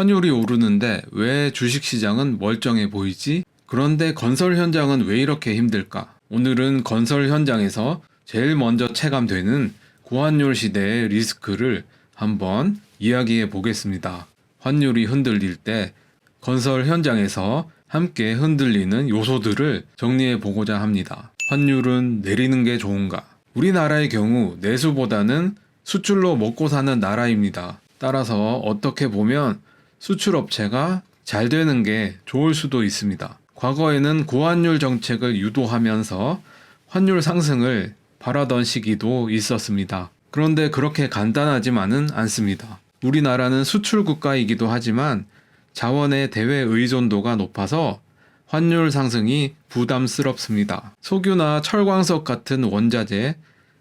환율이 오르는데 왜 주식시장은 멀쩡해 보이지? 그런데 건설 현장은 왜 이렇게 힘들까? 오늘은 건설 현장에서 제일 먼저 체감되는 고환율 시대의 리스크를 한번 이야기해 보겠습니다. 환율이 흔들릴 때 건설 현장에서 함께 흔들리는 요소들을 정리해 보고자 합니다. 환율은 내리는 게 좋은가? 우리나라의 경우 내수보다는 수출로 먹고 사는 나라입니다. 따라서 어떻게 보면 수출 업체가 잘 되는 게 좋을 수도 있습니다. 과거에는 고환율 정책을 유도하면서 환율 상승을 바라던 시기도 있었습니다. 그런데 그렇게 간단하지만은 않습니다. 우리나라는 수출 국가이기도 하지만 자원의 대외 의존도가 높아서 환율 상승이 부담스럽습니다. 석유나 철광석 같은 원자재,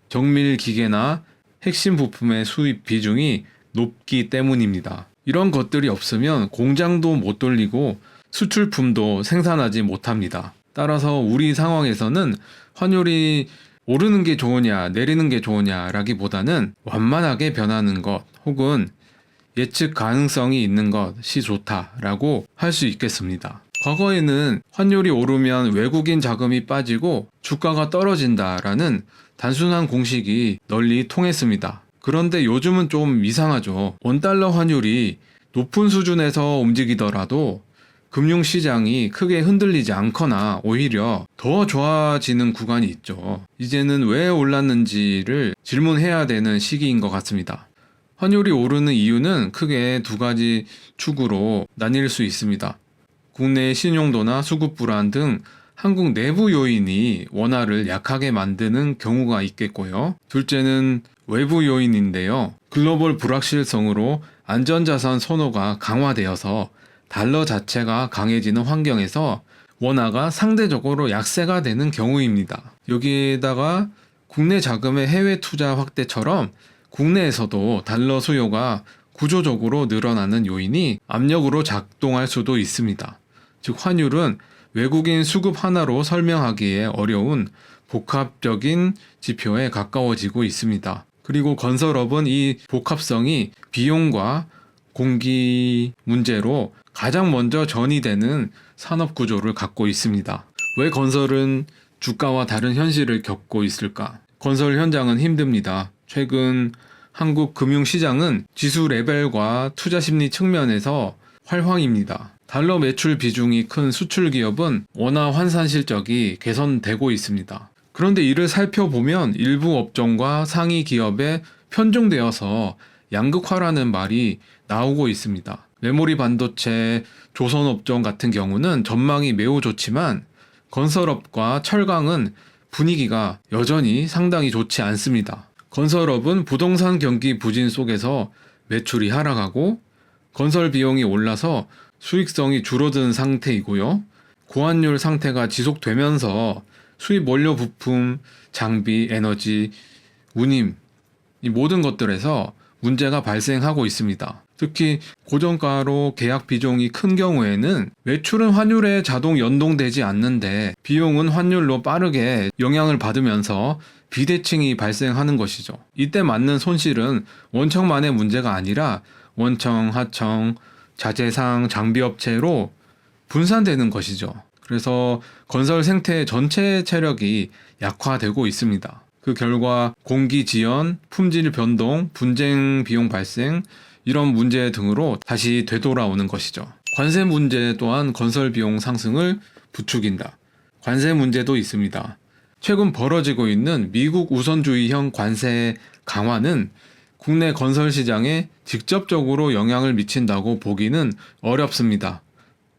정밀 기계나 핵심 부품의 수입 비중이 높기 때문입니다. 이런 것들이 없으면 공장도 못 돌리고 수출품도 생산하지 못합니다. 따라서 우리 상황에서는 환율이 오르는 게 좋으냐, 내리는 게 좋으냐라기보다는 완만하게 변하는 것 혹은 예측 가능성이 있는 것이 좋다라고 할 수 있겠습니다. 과거에는 환율이 오르면 외국인 자금이 빠지고 주가가 떨어진다라는 단순한 공식이 널리 통했습니다. 그런데 요즘은 좀 이상하죠. 원달러 환율이 높은 수준에서 움직이더라도 금융시장이 크게 흔들리지 않거나 오히려 더 좋아지는 구간이 있죠. 이제는 왜 올랐는지를 질문해야 되는 시기인 것 같습니다. 환율이 오르는 이유는 크게 두 가지 축으로 나뉠 수 있습니다. 국내 신용도나 수급 불안 등 한국 내부 요인이 원화를 약하게 만드는 경우가 있겠고요. 둘째는 외부 요인인데요. 글로벌 불확실성으로 안전자산 선호가 강화되어서 달러 자체가 강해지는 환경에서 원화가 상대적으로 약세가 되는 경우입니다. 여기에다가 국내 자금의 해외 투자 확대처럼 국내에서도 달러 수요가 구조적으로 늘어나는 요인이 압력으로 작동할 수도 있습니다. 즉 환율은 외국인 수급 하나로 설명하기에 어려운 복합적인 지표에 가까워지고 있습니다. 그리고 건설업은 이 복합성이 비용과 공기 문제로 가장 먼저 전이되는 산업 구조를 갖고 있습니다. 왜 건설은 주가와 다른 현실을 겪고 있을까? 건설 현장은 힘듭니다. 최근 한국 금융시장은 지수 레벨과 투자 심리 측면에서 활황입니다. 달러 매출 비중이 큰 수출 기업은 원화 환산 실적이 개선되고 있습니다. 그런데 이를 살펴보면 일부 업종과 상위 기업에 편중되어서 양극화라는 말이 나오고 있습니다. 메모리 반도체, 조선 업종 같은 경우는 전망이 매우 좋지만 건설업과 철강은 분위기가 여전히 상당히 좋지 않습니다. 건설업은 부동산 경기 부진 속에서 매출이 하락하고 건설 비용이 올라서 수익성이 줄어든 상태이고요. 고환율 상태가 지속되면서 수입 원료 부품, 장비, 에너지, 운임 이 모든 것들에서 문제가 발생하고 있습니다. 특히 고정가로 계약 비중이 큰 경우에는 매출은 환율에 자동 연동되지 않는데 비용은 환율로 빠르게 영향을 받으면서 비대칭이 발생하는 것이죠. 이때 맞는 손실은 원청만의 문제가 아니라 원청, 하청, 자재상, 장비업체로 분산되는 것이죠. 그래서 건설 생태 전체 체력이 약화되고 있습니다. 그 결과 공기 지연, 품질 변동, 분쟁 비용 발생, 이런 문제 등으로 다시 되돌아오는 것이죠. 관세 문제 또한 건설 비용 상승을 부추긴다. 관세 문제도 있습니다. 최근 벌어지고 있는 미국 우선주의형 관세 강화는 국내 건설 시장에 직접적으로 영향을 미친다고 보기는 어렵습니다.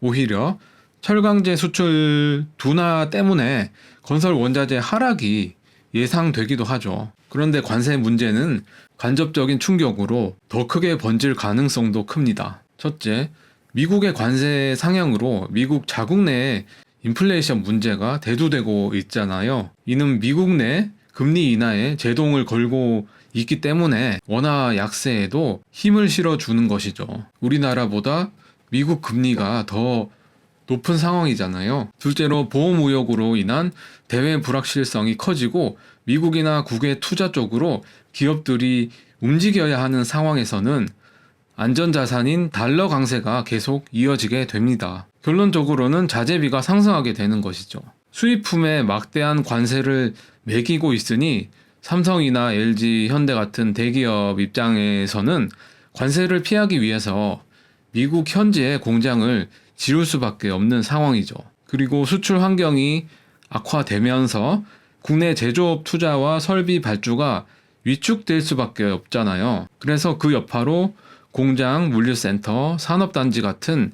오히려 철강제 수출 둔화 때문에 건설 원자재 하락이 예상되기도 하죠. 그런데 관세 문제는 간접적인 충격으로 더 크게 번질 가능성도 큽니다. 첫째, 미국의 관세 상향으로 미국 자국 내에 인플레이션 문제가 대두되고 있잖아요. 이는 미국 내 금리 인하에 제동을 걸고 있기 때문에 원화 약세에도 힘을 실어주는 것이죠. 우리나라보다 미국 금리가 더 높은 상황이잖아요. 둘째로 보험 우역으로 인한 대외 불확실성이 커지고 미국이나 국외 투자 쪽으로 기업들이 움직여야 하는 상황에서는 안전자산인 달러 강세가 계속 이어지게 됩니다. 결론적으로는 자재비가 상승하게 되는 것이죠. 수입품에 막대한 관세를 매기고 있으니 삼성이나 LG, 현대 같은 대기업 입장에서는 관세를 피하기 위해서 미국 현지에 공장을 지을 수밖에 없는 상황이죠. 그리고 수출 환경이 악화되면서 국내 제조업 투자와 설비 발주가 위축될 수밖에 없잖아요. 그래서 그 여파로 공장, 물류센터, 산업단지 같은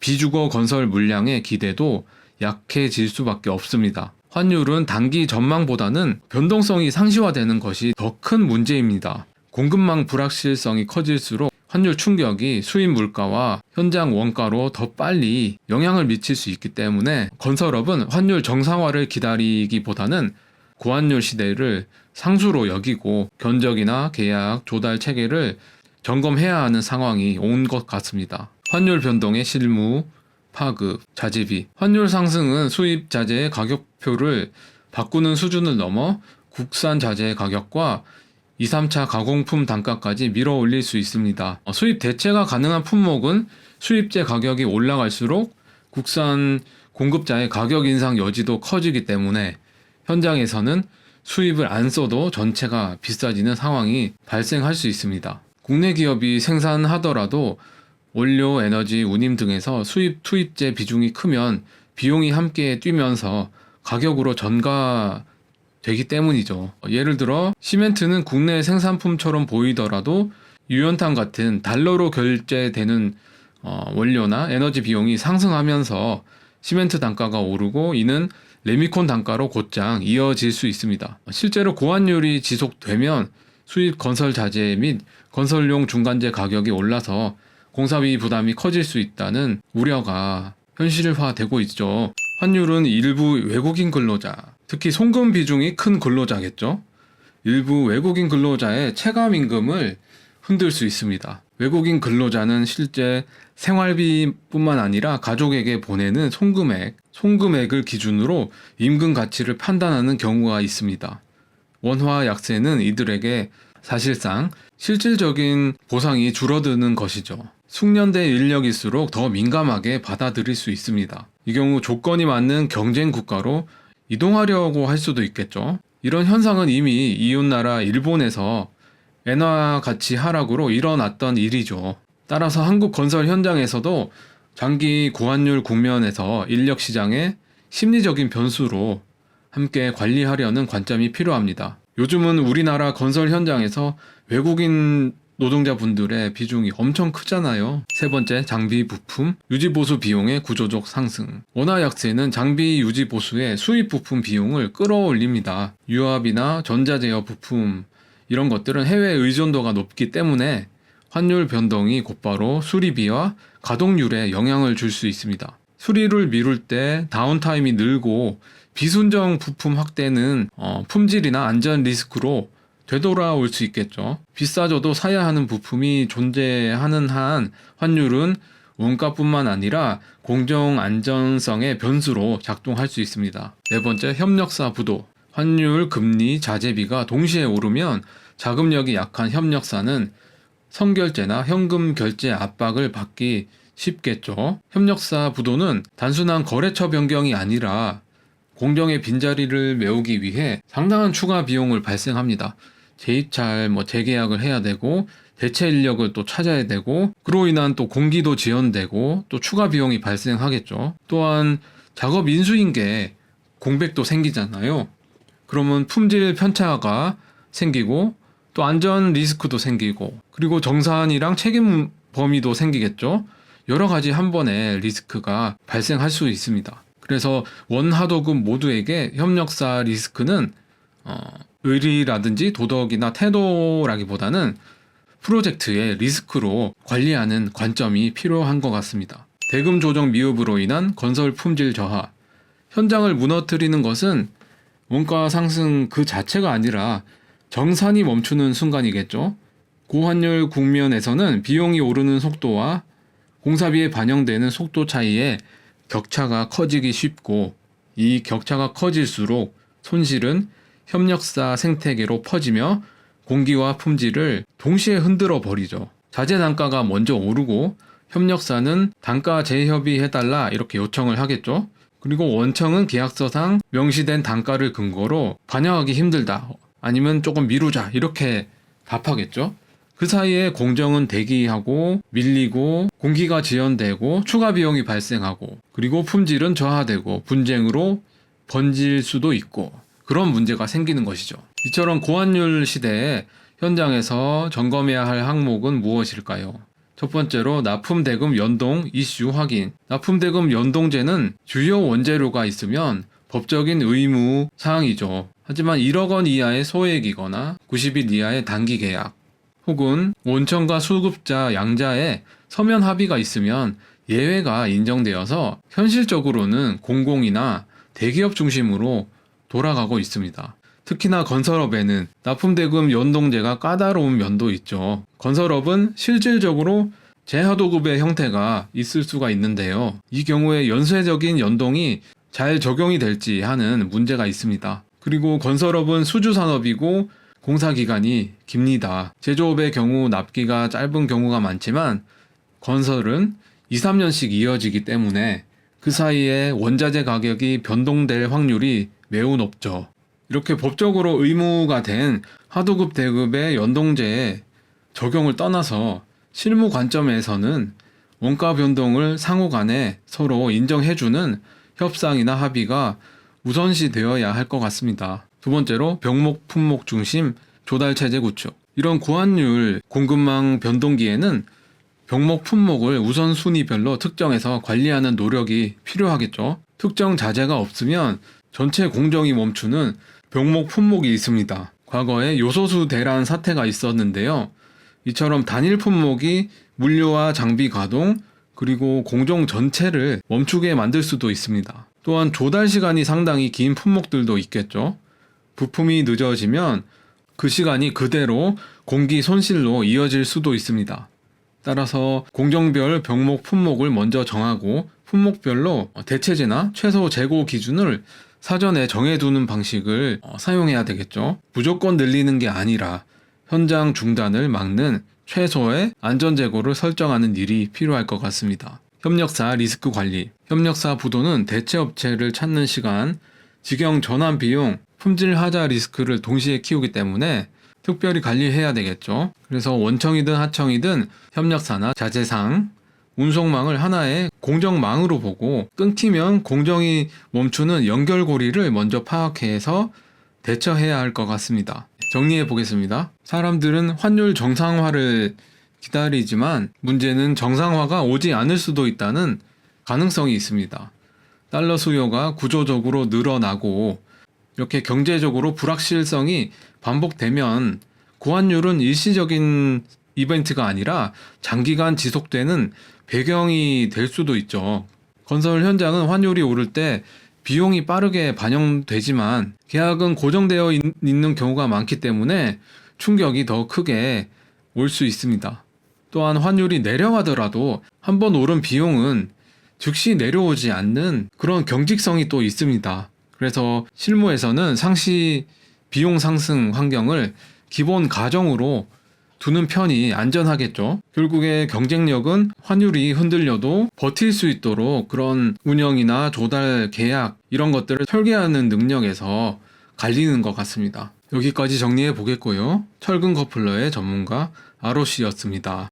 비주거 건설 물량의 기대도 약해질 수밖에 없습니다. 환율은 단기 전망보다는 변동성이 상시화되는 것이 더 큰 문제입니다. 공급망 불확실성이 커질수록 환율 충격이 수입 물가와 현장 원가로 더 빨리 영향을 미칠 수 있기 때문에 건설업은 환율 정상화를 기다리기보다는 고환율 시대를 상수로 여기고 견적이나 계약, 조달 체계를 점검해야 하는 상황이 온 것 같습니다. 환율 변동의 실무, 파급, 자재비. 환율 상승은 수입 자재의 가격표를 바꾸는 수준을 넘어 국산 자재의 가격과 2, 3차 가공품 단가까지 밀어 올릴 수 있습니다. 어, 수입 대체가 가능한 품목은 수입재 가격이 올라갈수록 국산 공급자의 가격 인상 여지도 커지기 때문에 현장에서는 수입을 안 써도 전체가 비싸지는 상황이 발생할 수 있습니다. 국내 기업이 생산하더라도 원료, 에너지, 운임 등에서 수입 투입재 비중이 크면 비용이 함께 뛰면서 가격으로 전가 되기 때문이죠. 예를 들어 시멘트는 국내 생산품처럼 보이더라도 유연탄 같은 달러로 결제되는 어, 원료나 에너지 비용이 상승하면서 시멘트 단가가 오르고 이는 레미콘 단가로 곧장 이어질 수 있습니다. 실제로 고환율이 지속되면 수입 건설 자재 및 건설용 중간재 가격이 올라서 공사비 부담이 커질 수 있다는 우려가 현실화되고 있죠. 환율은 일부 외국인 근로자, 특히 송금 비중이 큰 근로자겠죠. 일부 외국인 근로자의 체감 임금을 흔들 수 있습니다. 외국인 근로자는 실제 생활비뿐만 아니라 가족에게 보내는 송금액, 송금액을 기준으로 임금 가치를 판단하는 경우가 있습니다. 원화 약세는 이들에게 사실상 실질적인 보상이 줄어드는 것이죠. 숙련된 인력일수록 더 민감하게 받아들일 수 있습니다. 이 경우 조건이 맞는 경쟁 국가로 이동하려고 할 수도 있겠죠. 이런 현상은 이미 이웃나라 일본에서 엔화 가치 하락으로 일어났던 일이죠. 따라서 한국 건설 현장에서도 장기 고환율 국면에서 인력 시장의 심리적인 변수로 함께 관리하려는 관점이 필요합니다. 요즘은 우리나라 건설 현장에서 외국인 노동자분들의 비중이 엄청 크잖아요. 세 번째, 장비 부품, 유지 보수 비용의 구조적 상승. 원화 약세는 장비 유지 보수의 수입 부품 비용을 끌어올립니다. 유압이나 전자제어 부품 이런 것들은 해외 의존도가 높기 때문에 환율 변동이 곧바로 수리비와 가동률에 영향을 줄 수 있습니다. 수리를 미룰 때 다운타임이 늘고 비순정 부품 확대는 어, 품질이나 안전 리스크로 되돌아올 수 있겠죠. 비싸져도 사야 하는 부품이 존재하는 한 환율은 원가뿐만 아니라 공정 안전성의 변수로 작동할 수 있습니다. 네 번째, 협력사 부도. 환율, 금리, 자재비가 동시에 오르면 자금력이 약한 협력사는 선결제나 현금 결제 압박을 받기 쉽겠죠. 협력사 부도는 단순한 거래처 변경이 아니라 공정의 빈자리를 메우기 위해 상당한 추가 비용을 발생합니다. 재입찰, 뭐 재계약을 해야 되고 대체 인력을 또 찾아야 되고 그로 인한 또 공기도 지연되고 또 추가 비용이 발생하겠죠. 또한 작업 인수인계 공백도 생기잖아요. 그러면 품질 편차가 생기고 또 안전 리스크도 생기고 그리고 정산이랑 책임 범위도 생기겠죠. 여러 가지 한 번에 리스크가 발생할 수 있습니다. 그래서 원하도급 모두에게 협력사 리스크는 어, 의리라든지 도덕이나 태도라기보다는 프로젝트의 리스크로 관리하는 관점이 필요한 것 같습니다. 대금 조정 미흡으로 인한 건설 품질 저하, 현장을 무너뜨리는 것은 원가 상승 그 자체가 아니라 정산이 멈추는 순간이겠죠. 고환율 국면에서는 비용이 오르는 속도와 공사비에 반영되는 속도 차이에 격차가 커지기 쉽고 이 격차가 커질수록 손실은 협력사 생태계로 퍼지며 공기와 품질을 동시에 흔들어 버리죠. 자재 단가가 먼저 오르고 협력사는 단가 재협의해달라 이렇게 요청을 하겠죠. 그리고 원청은 계약서상 명시된 단가를 근거로 반영하기 힘들다. 아니면 조금 미루자. 이렇게 답하겠죠. 그 사이에 공정은 대기하고 밀리고 공기가 지연되고 추가 비용이 발생하고 그리고 품질은 저하되고 분쟁으로 번질 수도 있고 그런 문제가 생기는 것이죠. 이처럼 고환율 시대에 현장에서 점검해야 할 항목은 무엇일까요? 첫 번째로 납품대금 연동 이슈 확인. 납품대금 연동제는 주요 원재료가 있으면 법적인 의무 사항이죠. 하지만 1억 원 이하의 소액이거나 90일 이하의 단기 계약, 혹은 원청과 수급자 양자의 서면 합의가 있으면 예외가 인정되어서 현실적으로는 공공이나 대기업 중심으로 돌아가고 있습니다. 특히나 건설업에는 납품대금 연동제가 까다로운 면도 있죠. 건설업은 실질적으로 재하도급의 형태가 있을 수가 있는데요. 이 경우에 연쇄적인 연동이 잘 적용이 될지 하는 문제가 있습니다. 그리고 건설업은 수주산업이고 공사 기간이 깁니다. 제조업의 경우 납기가 짧은 경우가 많지만 건설은 2, 3년씩 이어지기 때문에 그 사이에 원자재 가격이 변동될 확률이 매우 높죠. 이렇게 법적으로 의무가 된 하도급 대급의 연동제에 적용을 떠나서 실무 관점에서는 원가 변동을 상호 간에 서로 인정해주는 협상이나 합의가 우선시 되어야 할 것 같습니다. 두 번째로 병목 품목 중심 조달 체제 구축. 이런 고환율 공급망 변동기에는 병목 품목을 우선 순위별로 특정해서 관리하는 노력이 필요하겠죠. 특정 자재가 없으면 전체 공정이 멈추는 병목 품목이 있습니다. 과거에 요소수 대란 사태가 있었는데요. 이처럼 단일 품목이 물류와 장비 가동 그리고 공정 전체를 멈추게 만들 수도 있습니다. 또한 조달 시간이 상당히 긴 품목들도 있겠죠. 부품이 늦어지면 그 시간이 그대로 공기 손실로 이어질 수도 있습니다. 따라서 공정별 병목 품목을 먼저 정하고 품목별로 대체제나 최소 재고 기준을 사전에 정해두는 방식을 어, 사용해야 되겠죠. 무조건 늘리는 게 아니라 현장 중단을 막는 최소의 안전재고를 설정하는 일이 필요할 것 같습니다. 협력사 리스크 관리. 협력사 부도는 대체업체를 찾는 시간, 직영 전환 비용, 품질 하자 리스크를 동시에 키우기 때문에 특별히 관리해야 되겠죠. 그래서 원청이든 하청이든 협력사나 자재상, 운송망을 하나의 공정망으로 보고 끊기면 공정이 멈추는 연결고리를 먼저 파악해서 대처해야 할 것 같습니다. 정리해 보겠습니다. 사람들은 환율 정상화를 기다리지만 문제는 정상화가 오지 않을 수도 있다는 가능성이 있습니다. 달러 수요가 구조적으로 늘어나고 이렇게 경제적으로 불확실성이 반복되면 고환율은 일시적인 이벤트가 아니라 장기간 지속되는 배경이 될 수도 있죠. 건설 현장은 환율이 오를 때 비용이 빠르게 반영되지만 계약은 고정되어 있- 있는 경우가 많기 때문에 충격이 더 크게 올 수 있습니다. 또한 환율이 내려가더라도 한 번 오른 비용은 즉시 내려오지 않는 그런 경직성이 또 있습니다. 그래서 실무에서는 상시 비용 상승 환경을 기본 가정으로 두는 편이 안전하겠죠. 결국에 경쟁력은 환율이 흔들려도 버틸 수 있도록 그런 운영이나 조달 계약 이런 것들을 설계하는 능력에서 갈리는 것 같습니다. 여기까지 정리해 보겠고요. 철근 커플러의 전문가 아로씨였습니다.